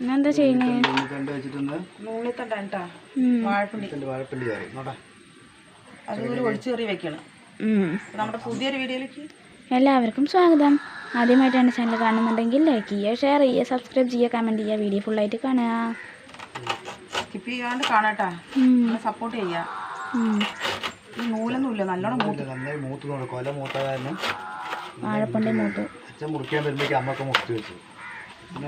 ഇന്നെന്താ ചെയ്യുന്നേ? ഉം. വാഴപ്പിണ്ടി അതുപോലെ വെക്കണം. നമ്മുടെ പുതിയൊരു വീഡിയോയിലേക്ക് എല്ലാവർക്കും സ്വാഗതം. ആദ്യമായിട്ടാണ് ചാനൽ കാണുന്നുണ്ടെങ്കിൽ ലൈക്ക് ചെയ്യുക ഷെയർ ചെയ്യുക സബ്സ്ക്രൈബ് ചെയ്യുക കമന്റ് ചെയ്യുക വീഡിയോ ഫുള്ളായിട്ട് കാണുക. സ്കിപ്പ് ചെയ്യാണ്ട് കാണാട്ടാ. ഉം. സപ്പോർട്ട് ചെയ്യുക. ഉം. ഈ നൂലൊന്നും ഇല്ല നല്ലോണം മൂത്ത്. ഇത് നന്നായി മൂത്ത് നോക്കണം കൊല മൂത്ത കാരണം വാഴപ്പണ്ടി മൂത്ത്. അച്ഛൻ മുറിക്കാൻ വരുമ്പോഴേക്കും അമ്മയ്ക്ക് മുറിച്ച് വെച്ചു.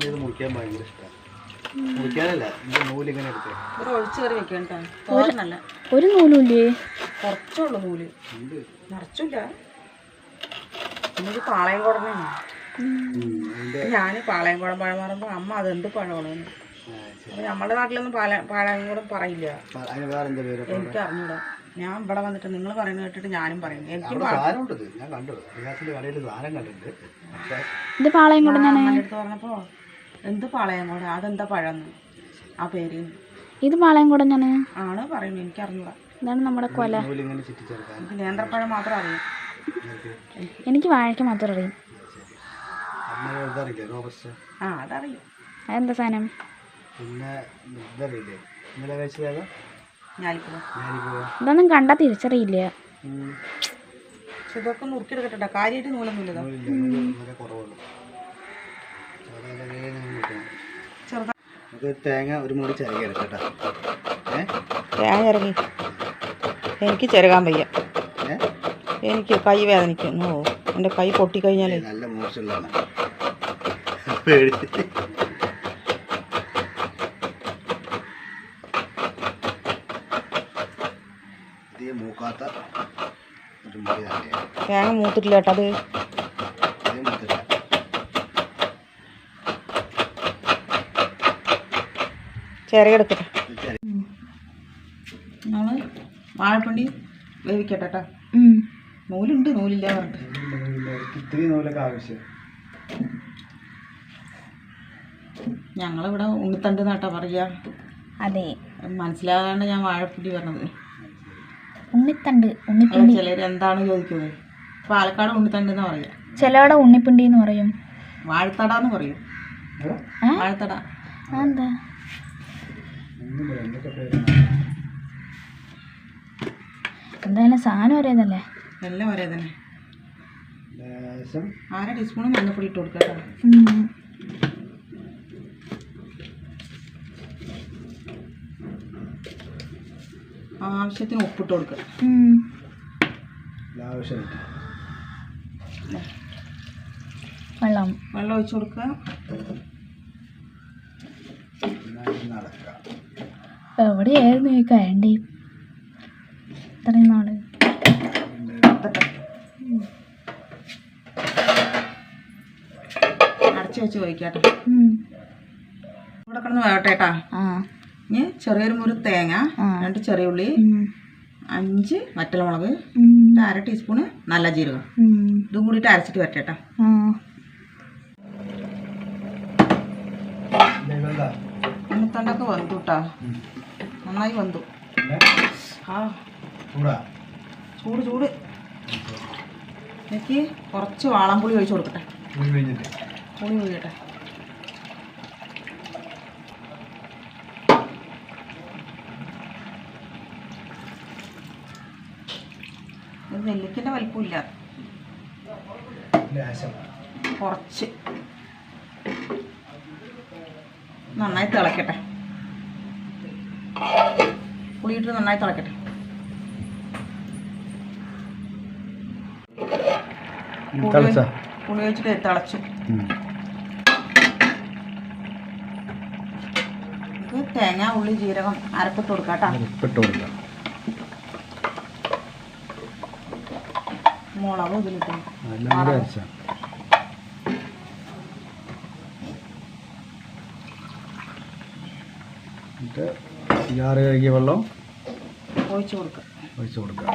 ഇത് മുറിക്കാൻ ഭയങ്കര ഇഷ്ടമാണ് മുറിക്കാനല്ല നൂലിങ്ങനെ എടുക്കുക ഒരു തോരനല്ല. ഒരു നൂലുമില്ലേ കുറച്ചുള്ളൂ നൂൽ. ഉണ്ട്. നിറച്ചില്ല നമുക്ക് പാളയം കുടമാണ് ഞാൻ പാളയം കുടം പഴം പറയുമ്പോൾ അമ്മ അതെന്ത് പഴമാണ് നമ്മുടെ നാട്ടിലൊന്നും പാല പാളയം കുടം പറയില്ല. എനിക്ക് അറിഞ്ഞൂടാ ഞാൻ ഇവിടെ വന്നിട്ട് നിങ്ങൾ പറയുന്നത് കേട്ടിട്ട് ഞാനും പറയുന്നു എനിക്ക് ഇത്. ഞാൻ പാളയം കൊണ്ടനാണ് അമ്മന്റെ അടുത്ത് പറഞ്ഞപ്പോ എന്ത് പാളയം കൂടെ അതെന്താ പഴന്ന് ആ പേര്. ഇത് പാളയം കൊടനാണ് ആണ് പറയുന്നത്. എനിക്ക് അറിഞ്ഞൂടാ ഇതാണ് നമ്മുടെ കൊല. നേന്ത്രപ്പഴം മാത്രം അറിയാം. എനിക്ക് വാഴയ്ക്ക് മാത്രം അറിയും. ആ അതറിയാം. അതെന്താ സാധനം? പിന്നെ ഇതറിയില്ലേ? ഇന്നലെ കഴിച്ചതാ ഇതൊന്നും കണ്ടാ തിരിച്ചറിയില്ല. പക്ഷെ ഇതൊക്കെ നുറുക്കിയെടുക്കട്ടെ കാര്യമായിട്ട് നൂലൊന്നുമില്ല തേങ്ങ ഒരു മുടി ചിരകി തേങ്ങ ചിരകി. എനിക്ക് ചിരകാൻ വയ്യ. ഏ? എനിക്ക് കൈ വേദനിക്കുന്നു എന്റെ കൈ പൊട്ടിക്കഴിഞ്ഞാലേ. നല്ല മോശമുള്ളതാണ്. പേടി ഇതേ മൂക്കാത്ത ഒരു മുടി തന്നെയാണ് തേങ്ങ മൂത്തിട്ടില്ല കേട്ടോ അത്. ചിരകെടുക്കട്ടെ നമ്മൾ വാഴപ്പണ്ടി വേവിക്കട്ടെ കേട്ടോ. നൂലുണ്ട് നൂലില്ല പറഞ്ഞിട്ട്. ഇത്തിരി നൂലൊക്കെ ആവശ്യം. ഞങ്ങളിവിടെ ഉണ്ണിത്തണ്ട് നട്ടാ പറയുക അതെ. മനസ്സിലാകാണ്ട് ഞാൻ വാഴപ്പിണ്ടി പറഞ്ഞത്. ഉണ്ണിത്തണ്ട് ഉണ്ണിപ്പിണ്ടി ചിലർ എന്താണ് ചോദിക്കുന്നത്? പാലക്കാട് ഉണ്ണിത്തണ്ട് എന്ന് പറയുക ചിലവിടെ ഉണ്ണിപ്പിണ്ടി എന്ന് പറയും. വാഴത്തട എന്ന് പറയും? വാഴത്തട. എന്താ എന്തായാലും സാധനം ഒരേതല്ലേ? എല്ലാം ഒരേ തന്നെ അര ടീസ്പൂൺ മഞ്ഞപ്പൊടി ഇട്ട് കൊടുക്കുക കേട്ടോ ഉം. ആവശ്യത്തിന് ഉപ്പിട്ട് കൊടുക്കുക. വെള്ളം. വെള്ളം ഒഴിച്ചു കൊടുക്കുക. എവിടെയായിരുന്നു ഈ കരണ്ടി? ഇത്രയും നാൾ. അടച്ചു വെച്ച് ചോദിക്കാട്ടോ. ഇവിടെ കിടന്ന് വേട്ടേട്ടാ ആ. ഇനി ചെറിയൊരു മുറി തേങ്ങ രണ്ട് ചെറിയ ഉള്ളി അഞ്ച് വറ്റൽമുളക് അര ടീസ്പൂണ് നല്ല ജീരകം. ഇതും കൂടിയിട്ട് അരച്ചിട്ട് വരട്ടെ ഉണ്ണിത്തണ്ടൊക്കെ വന്നു കേട്ടാ നന്നായി വന്നു ആ. ചൂടാ. ചൂട് എനിക്ക് കുറച്ച് വാളംപുളി ഒഴിച്ചു കൊടുക്കട്ടെ. പുളി ഒഴിക്കട്ടെ ഇത് നെല്ലിക്കന്റെ വലിപ്പമില്ല. കുറച്ച്. നന്നായി തിളക്കട്ടെ. പുളിയിട്ട് നന്നായി തിളക്കട്ടെ. പുളി വെച്ചിട്ട് തിളച്ചു. തേങ്ങ ഉള്ളി ജീരകം അരപ്പിട്ട് കൊടുക്കാം കേട്ടോ കൊടുക്കാം. മുളകും ഇതിലിട്ടു. ജാറ് കഴുകിയ വെള്ളം ഒഴിച്ച് കൊടുക്കുക. ഒഴിച്ചു കൊടുക്കുക.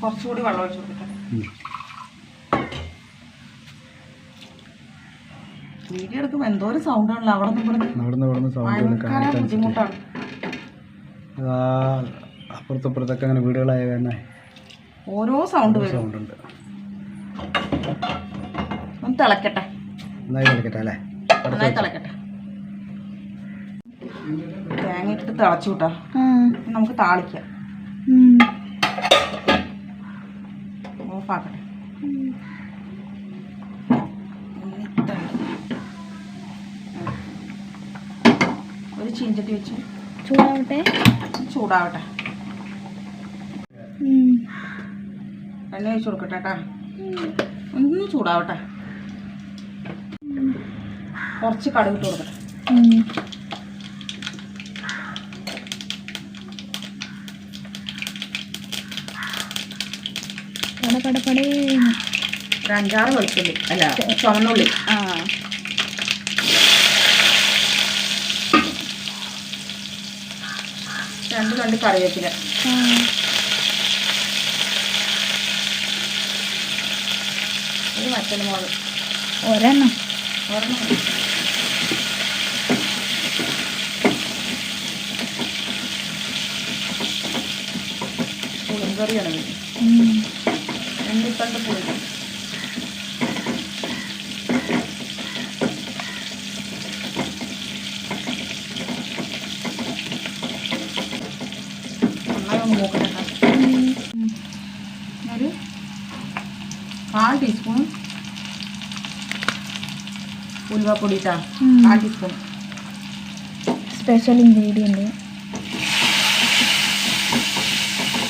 കുറച്ചുകൂടി വെള്ളം ഒഴിച്ച് കൊടുക്കട്ടെ വീഡിയോ എടുക്കുമ്പോൾ എന്തോ ഒരു സൗണ്ട് ആണല്ലോ അവിടെ നിന്ന് ഇവിടെ ഭയങ്കര ബുദ്ധിമുട്ടാണ്. അപ്പുറത്തും ഇപ്പുറത്തൊക്കെ അങ്ങനെ വീടുകളായ തന്നെ ഓരോ സൗണ്ട് സൗണ്ട് ഉണ്ട്. തിളക്കട്ടെ. നന്നായി തിളക്കട്ടെ അല്ലേ? നന്നായി തിളക്കട്ടെ. തേങ്ങ ഇട്ടിട്ട് തിളച്ചു കൂട്ടാ നമുക്ക് താളിക്കാം. ഓഫാക്കട്ടെ. ഒരു ചീഞ്ചട്ടി വെച്ച് ചൂടാവട്ടെ? ചൂടാവട്ടെ. എന്നെ എണ്ണ ഒഴിച്ച് കൊടുക്കട്ടെ കേട്ടാ ഒന്ന് ചൂടാവട്ടെ. കുറച്ച് കടുക് ഇട്ട് കൊടുക്കട്ടെ. ഉം. പട പട പടേന്ന്. ഒരു അഞ്ചാറ് വെളുത്തുള്ളി. അല്ല ചുവന്നുള്ളി. ആ. രണ്ട് രണ്ട് കറിവേപ്പില. ഒരു മോൾ ഒരെണ്ണം ഒരെണ്ണം. പുളിങ്കറിയാണ്. എണ്ണിത്തണ്ട് പുളി നന്നായി ഒന്ന് മൂക്കട്ടെ കേട്ടോ. ഉം. ഒരു കാൽ ടീസ്പൂൺ ഉം. കാൽ ടീസ്പൂൺ സ്പെഷ്യൽ ഇൻഗ്രീഡിയന്റ്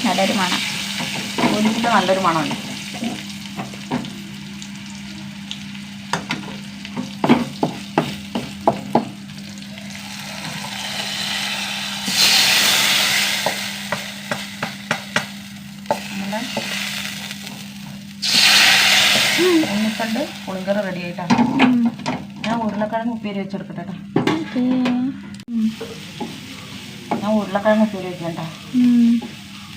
നല്ലൊരു മണം. ഒലിച്ചിട്ട് നല്ലൊരു മണമുണ്ട് ഉണ്ണിത്തണ്ട് പുളിങ്കറി റെഡി ആയിട്ടാണ്. ഞാൻ ഉരുളക്കിഴങ്ങ് ഉപ്പേരി വെച്ചെടുക്കട്ടെ. ഞാൻ ഉരുളക്കിഴങ്ങ് ഉപ്പേരി വെക്കണ്ട.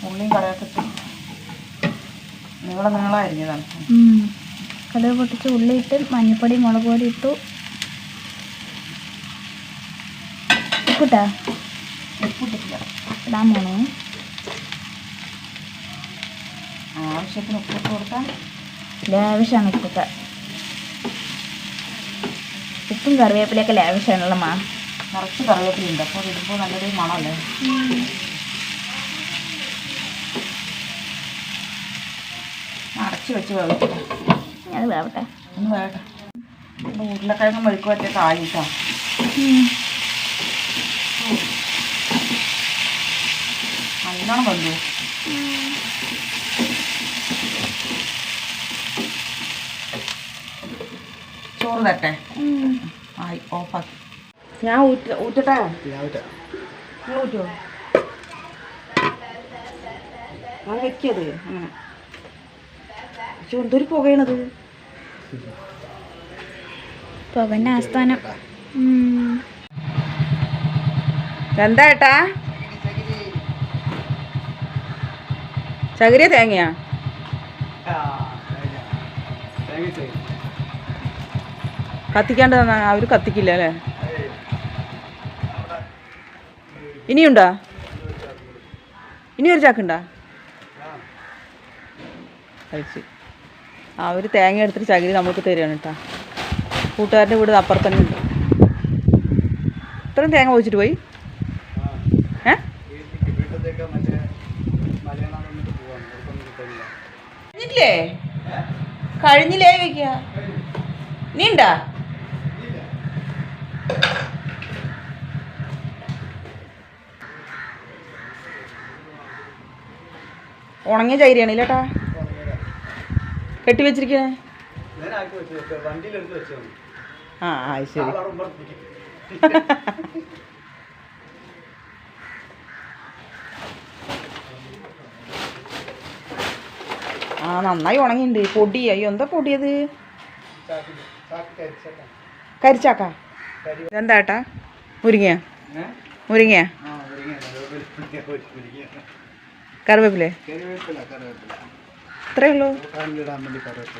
ഉള്ളിയും കറിയൊക്കെ ഇട്ട് നീളം നീളം അരിഞ്ഞതാണ് ഉം. കടുക് പൊട്ടിച്ച് ഉള്ളി ഇട്ട് മഞ്ഞപ്പൊടി മുളക് പൊടി ഇട്ടു. ഉപ്പിട്ടാ? ഉപ്പിട്ടില്ല ഇടാൻ പോണേ. ആവശ്യത്തിന് ഉപ്പിട്ട് കൊടുക്കാം ലാവിഷാണ് ഉപ്പൊക്കെ ഉപ്പും കറിവേപ്പിലൊക്കെ ലാവശ്യമാണല്ലോ മാ നിറച്ച് കറിവേപ്പിലുണ്ട് അപ്പോൾ ഇടുമ്പോൾ നല്ലൊരു മണമല്ലേ? അടച്ച് വെച്ച് വേവിക്കട്ടെ അത് വേവട്ടെ. ഒന്ന് വേവട്ടെ. ഉരുളക്കിഴങ്ങ് മെഴുക്ക് പറ്റിയ കാലിട്ടോ ഉം. നല്ലോണം വെന്തു? ചോറ് തട്ടെ ഓഫാക്കി. ഞാൻ ഊറ്റ ഊറ്റട്ടെ? ഊറ്റുമോ ഞാൻ വെക്കത് അങ്ങനെ. പക്ഷെ എന്തൊരു പുകയണത്. പുകന്റെ ആസ്ഥാനം. എന്താ ഏട്ടാ? ചകിരിയ തേങ്ങയാ? കത്തിക്കാണ്ട് അവർ കത്തിക്കില്ല അല്ലേ? ഇനിയുണ്ടോ? ഇനിയൊരു ചാക്കുണ്ടോ? കഴിച്ച് ആ ഒരു തേങ്ങ എടുത്തിട്ട് ചകിരി നമുക്ക് തരികയാണ് കേട്ടോ. കൂട്ടുകാരന്റെ വീട് അപ്പുറത്ത് തന്നെ ഉണ്ട്. ഇത്രയും തേങ്ങ ഒഴിച്ചിട്ട് പോയി? ഏ? കഴിഞ്ഞില്ലേ കഴിഞ്ഞില്ലേ വെക്കുക നീ ഉണങ്ങിയ ചൈരിയാണ് ഇല്ലേട്ടാ കെട്ടി വെച്ചിരിക്കണേ ആ ആ ശരി. ആ നന്നായി ഉണങ്ങിയിട്ടുണ്ട് പൊടി അയ്യോ എന്താ പൊടിയത് കരിച്ചാക്ക. ഇതെന്താ ഏട്ടാ മുരിങ്ങ ഏഹ് കറിവേപ്പിലേ? ഇത്രയേ ഉള്ളൂ.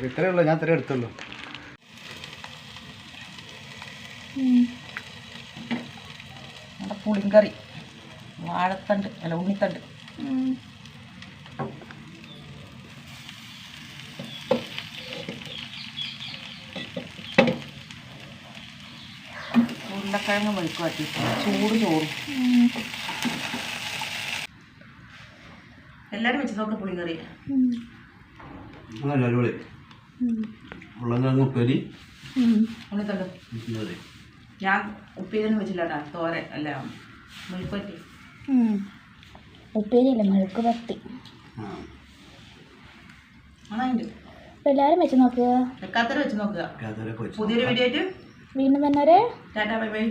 ഇത്രയേ ഉള്ളൂ ഞാൻ ഇത്രയേ പുളിങ്കറി വാഴത്തണ്ട് അല്ല ഉണ്ണിത്തണ്ട്. ഉരുളക്കിഴങ്ങ് മെഴുക്കുവാട്ടി ചൂട് ചോറും. എല്ലാവരും വെച്ച് നോക്ക് പുളിക്കറി അങ്ങനെ അടിപൊളി. ഉപ്പേരി. ഉണ്ണിത്തണ്ട് ഞാൻ ഉപ്പേരിയൊന്നും വെച്ചില്ലാട്ടാ തോര അല്ല മെഴുക്കുവറ്റി ഉപ്പേരിയല്ല മെഴുക്കുപത്തി എല്ലാവരും വെച്ച് നോക്കുക വെക്കാത്തവരെ വെച്ച് നോക്കുക. പുതിയൊരു വീഡിയോ ആയിട്ട് വീണ്ടും വന്നവരെ ടാറ്റാ ബൈ ബൈ.